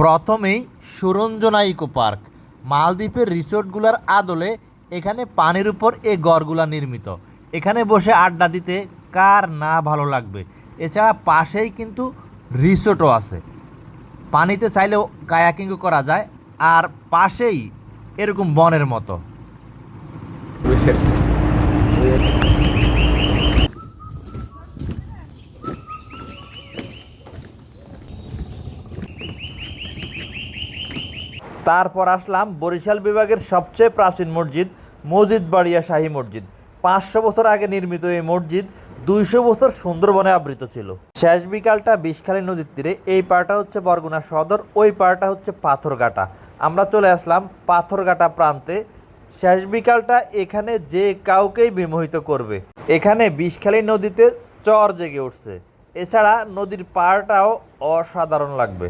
প্রথমেই Suranjana eco park, মালদ্বীপের রিসোর্টগুলোর আদলে এখানে পানির উপর এই গড়গুলা নির্মিত। এখানে বসে আড্ডা দিতে কার না ভালো লাগবে? এছাড়া পাশেই কিন্তু রিসোর্টও আছে। পানিতে চাইলেও কায়াকিংও করা যায়, আর পাশেই এরকম বনের মতো। তারপর আসলাম বরিশাল বিভাগের সবচেয়ে প্রাচীন মসজিদ মসজিদ বাড়িয়া শাহী মসজিদ। পাঁচশো বছর আগে নির্মিত এই মসজিদ দুইশো বছর সুন্দরবনে আবৃত ছিল। শেষ বিকালটা বিষখালী নদীর তীরে, এই পাড়টা হচ্ছে বরগুনা সদর, ওই পাড়টা হচ্ছে পাথরঘাটা। আমরা চলে আসলাম পাথরঘাটা প্রান্তে। শেষ বিকালটা এখানে যে কাউকেই বিমোহিত করবে। এখানে বিষখালী নদীতে চর জেগে উঠছে। এছাড়া নদীর পাড়টাও অসাধারণ লাগবে।